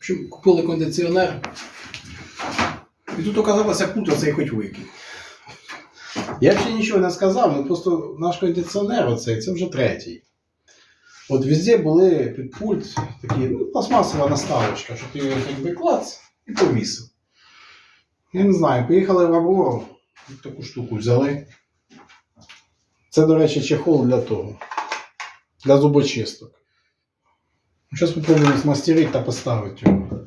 общем, купили кондиціонер. І тут оказалося пульт, оцей хоч викинь. Я ще нічого не сказав, ну просто наш кондиціонер оцей, це вже третій. От везде були під пульт такі, ну, пластмасова наставочка, що ти його якби клац і повісив. Я не знаю, поїхали в Аврору, таку штуку взяли. Це, до речі, чехол для того. Для зубочисток. Зараз спробуємо змастерити та поставити його.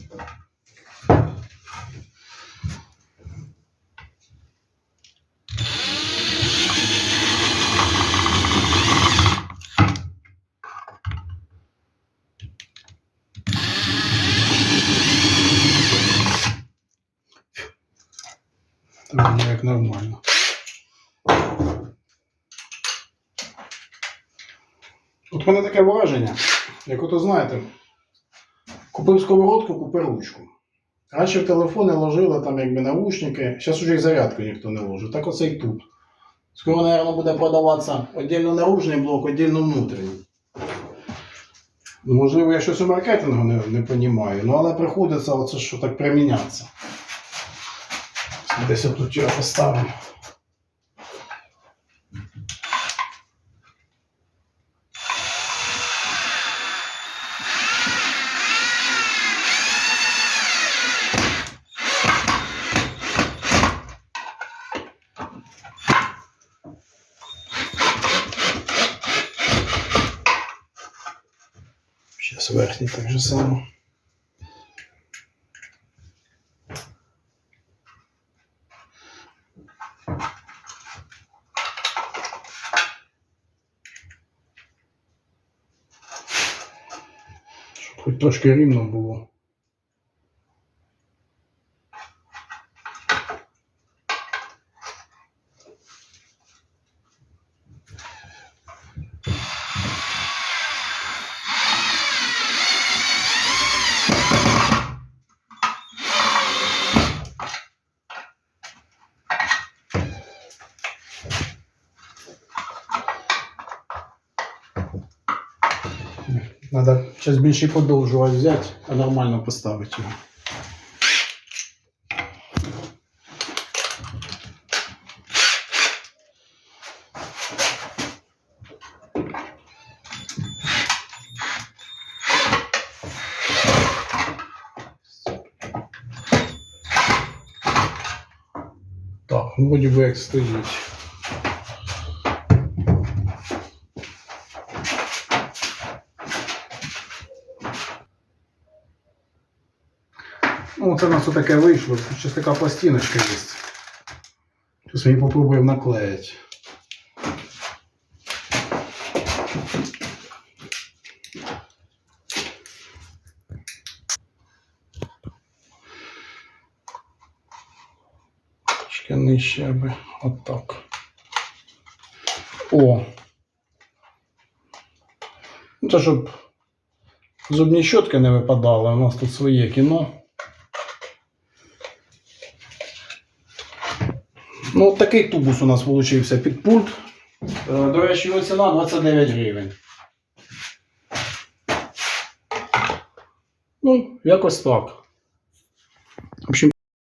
Так, ну, як нормально. От мене таке враження, як ото знаєте, купив сковородку, купив ручку. Раніше в телефони ложили там якби наушники, зараз уже і зарядку ніхто не ложить. Так оце і тут. Скоро, мабуть, буде продаватися віддільно наружний блок, віддільно внутрішній. Ну, Можливо, я щось у маркетингу не, не розумію, ну але приходиться оце що так примінятися. Десь отут його поставимо. Сейчас верхній так же само. Щоб хоч трошки рівно було. Надо сейчас більше подовжувати взяти, а нормально поставити його. Так, ну вроді би як стоїть. Ну, це у нас таке вийшло. Тут ще така пластиночка є. Зараз ми її попробуємо наклеїти. Ще нижче аби. От так. О! Ну, це щоб зубні щотки не випадали. У нас тут своє кіно. Ну, Такий тубус у нас вийшов під пульт. До речі, його ціна 29 гривень. Ну, якось так. В общем,